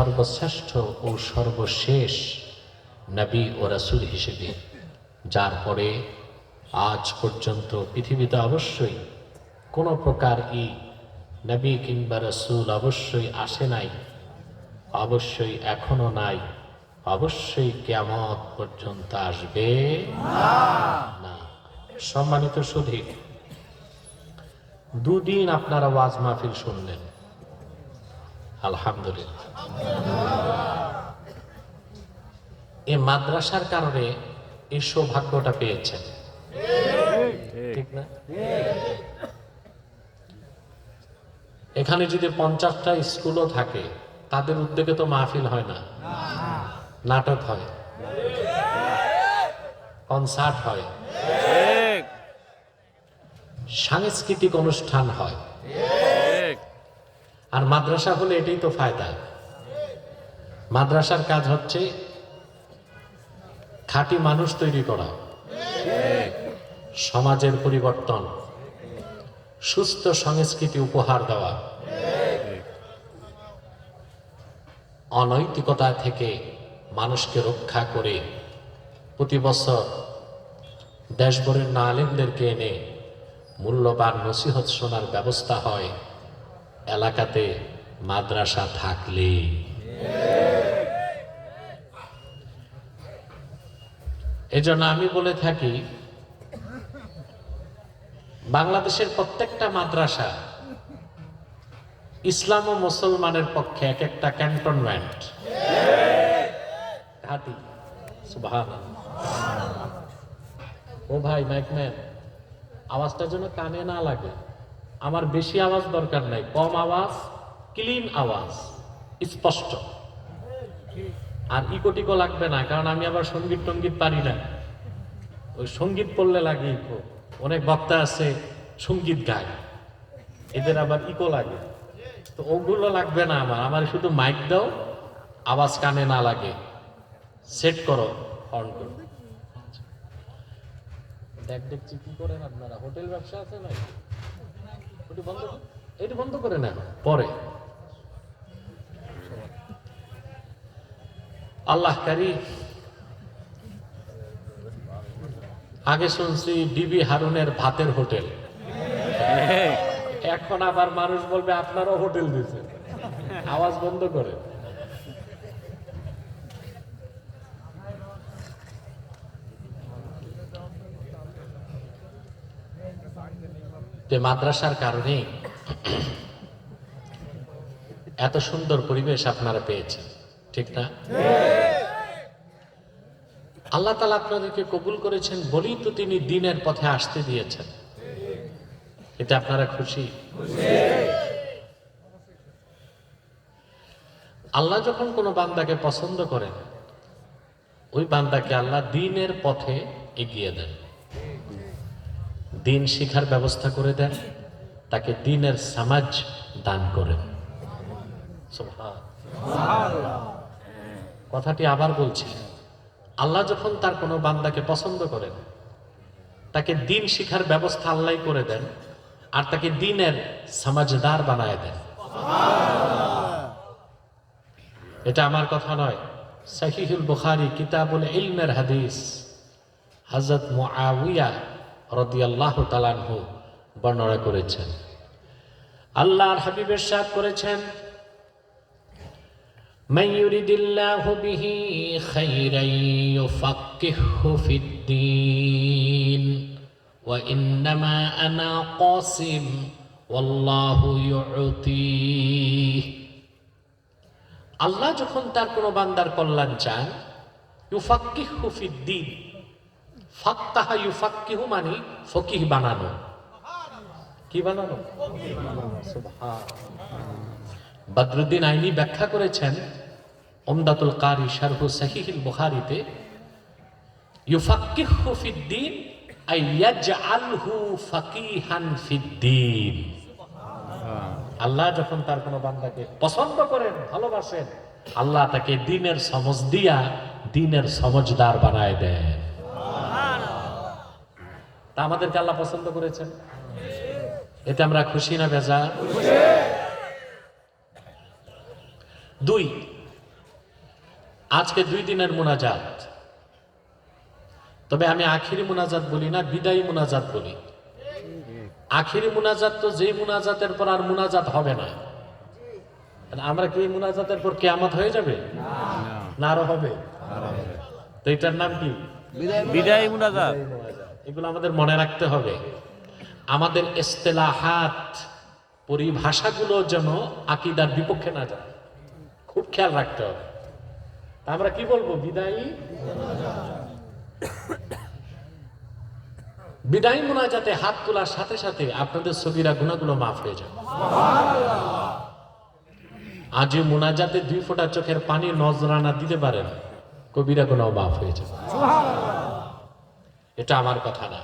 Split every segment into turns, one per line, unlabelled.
সর্বশ্রেষ্ঠ ও সর্বশেষ নবী ও রাসূল হিসেবে, যার পরে আজ পর্যন্ত পৃথিবীতে অবশ্যই কোনো প্রকার ই নবী কিংবা রসুল অবশ্যই আসে নাই, অবশ্যই এখনও নাই, অবশ্যই কেমত পর্যন্ত আসবে না। সম্মানিত সুধী দুদিন আপনারা ওয়াজ মাহফিল শুনলেন। আলহামদুলিল্লাহ। এই মাদ্রাসার কারণে এই সৌভাগ্যটা পেয়েছেন। ঠিক না? এখানে যদি পঞ্চাশটা স্কুলও থাকে তাদের উদ্যোগে তো মাহফিল হয় না। নাটক হয়। কনসার্ট হয়। সাংস্কৃতিক অনুষ্ঠান হয়। আর মাদ্রাসা হলে এটাই তো ফায়দা। মাদ্রাসার কাজ হচ্ছে খাঁটি মানুষ তৈরি করা। সমাজের পরিবর্তন। সুস্থ সংস্কৃতি উপহার দেওয়া। অনৈতিকতা থেকে মানুষকে রক্ষা করে প্রতি বছর দেশভরের নালেমদেরকে এনে মূল্যবান নসিহত শোনার ব্যবস্থা হয়। এলাকাতে মাদ্রাসা থাকলে। এজন্য আমি বলে থাকি, বাংলাদেশের প্রত্যেকটা মাদ্রাসা ইসলাম ও মুসলমানের পক্ষে এক একটা ক্যান্টনমেন্ট। ও ভাই মাইকম্যান আওয়াজটা যেন কানে না লাগে। আমার বেশি আওয়াজ দরকার নাই, কম আওয়াজ, ক্লিন আওয়াজ, স্পষ্ট। আর ইকোটিকো লাগবে না, কারণ আমি আবার সংগীত টঙ্গীত পারি না। ওই সংগীত পড়লে লাগে ইকো। অনেক বক্তা আছে, সংগীত গায়। এদের আবার ইকো লাগে। তো ওগুলো লাগবে না আমার। আমার শুধু মাইক দাও, আওয়াজ কানে না লাগে। সেট করো, অন করো। দেখ, দেখছি কি করেন আপনারা। হোটেল ব্যবসা আছে না ওটি বন্ধ কর- এটি বন্ধ করে নেন পরে। আল্লাহ কারি আগে শুনছি ডিবি হারুনের ভাতের হোটেল। এখন আবার মানুষ বলবে আপনারও হোটেল দিয়েছে। আওয়াজ বন্ধ করে। যে মাদ্রাসার কারণে এত সুন্দর পরিবেশ আপনারা পেয়েছেন, ঠিক না? আল্লাহ তালা আপনাদেরকে কবুল করেছেন বলেই তো তিনি দিনের পথে আসতে দিয়েছেন। এটা আপনারা খুশি? আল্লাহ যখন কোনো বান্দাকে পছন্দ করেন, ওই বান্দাকে আল্লাহ দিনের পথে এগিয়ে দেন। দিন শিখার ব্যবস্থা করে দেন, তাকে দিনের সমাজ দান করেন। কথাটি আবার বলছি, আল্লাহ যখন তার কোনো বান্দাকে পছন্দ করেন, তাকে দিন শিখার ব্যবস্থা আল্লাহ করে দেন, আর তাকে দিনের সমাজদার বানায় দেন। এটা আমার কথা নয়। সহিহুল বুখারি কিতাবুল ইলমের হাদিস হজরত মুআউইয়া রাদিয়াল্লাহু তাআলাহু বর্ণনা করেছেন আল্লাহর হাবিবের সাথ করেছেন من يريد الله به خيرا يفقهه في الدين وإنما أنا قاسم والله يعطيه আল্লাহ যখন তার কোনো বান্দার কল্যাণ চান ইউফাক্কিহু ফিদ্দিন ফাক্তাহা ইউফাক্কিহু মানে ফকিহ বানানো। কি বানানো? বদরুদ্দিন আইনি ব্যাখ্যা করেছেন ওমদাতুল কারি শারহু সাহিহিল বুখারীতে, ইউফাক্কিহু ফিদ্দিন আই ইয়াজআলহু ফাকিহান ফিদ্দিন। আল্লাহ যখন তার কোনো বান্দাকে পছন্দ করেন, ভালোবাসেন, আল্লাহ তাকে দিনের সমজ দিয়া দিনের সমজদার বানায় দেন। তা আমাদেরকে আল্লাহ পছন্দ করেছেন। এতে আমরা খুশি না বেজা দুই আজকে দুই দিনের মোনাজাত। তবে আমি আখিরি মোনাজাত বলি না বিদায়ী মোনাজাত বলি। আখিরি মোনাজাত তো যেই মোনাজাতের পর আর মোনাজাত হবে না। তাহলে আমরা কি মোনাজাতের পর কেয়ামত হয়ে যাবে? না। আরও হবে? তো এটার নাম কি?
বিদায় মুনাজাত।
এগুলো আমাদের মনে রাখতে হবে। আমাদের ইস্তেলাহাত পরিভাষাগুলো যেন আকিদার বিপক্ষে না যায়। খুব খেয়াল রাখতে হবে। আমরা কি বলব? বিদায়ী বিদায়ী মোনাজাতে হাত তোলার সাথে সাথে আপনাদের ছবিরা গুণাগুলো মাফ হয়ে যাবে। আজ মোনাজাতে দুই ফোঁটা চোখের পানি নজরানা দিতে পারেন, কবিরা গুণাও মাফ হয়ে যাবে। এটা আমার কথা না।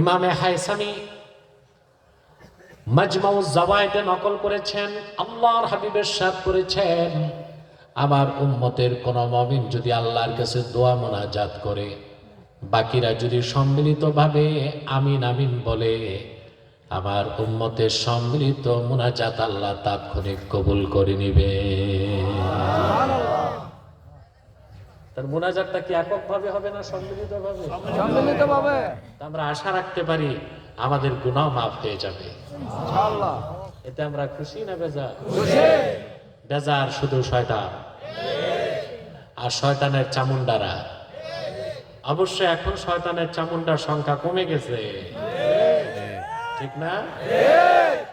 ইমামে হাইসামি মাজমাউ জাওয়ায়েদে নকল করেছেন, আল্লাহর হাবিবের সাথ করেছেন। আমার উম্মতের কোন মমিন যদি আল্লাহর কাছে দোয়া মোনাজাত করে, বাকিরা যদি সম্মিলিতভাবে আমিন আমিন বলে, আমার উম্মতের সম্মিলিত মোনাজাত আল্লাহ তাৎক্ষণিক কবুল করে নিবে। তার মোনাজাতটা কি এককভাবে হবে না সম্মিলিতভাবে?
সম্মিলিতভাবে।
আমরা আশা রাখতে পারি আমাদের গুনাহ মাফ হয়ে যাবে।
ইনশাআল্লাহ।
এতে আমরা খুশি না বেজার? বেজার শুধু শয়তান। আর শয়তানের চামুন্ডারা অবশ্য এখন শয়তানের চামুন্ডার সংখ্যা কমে গেছে। ঠিক। না?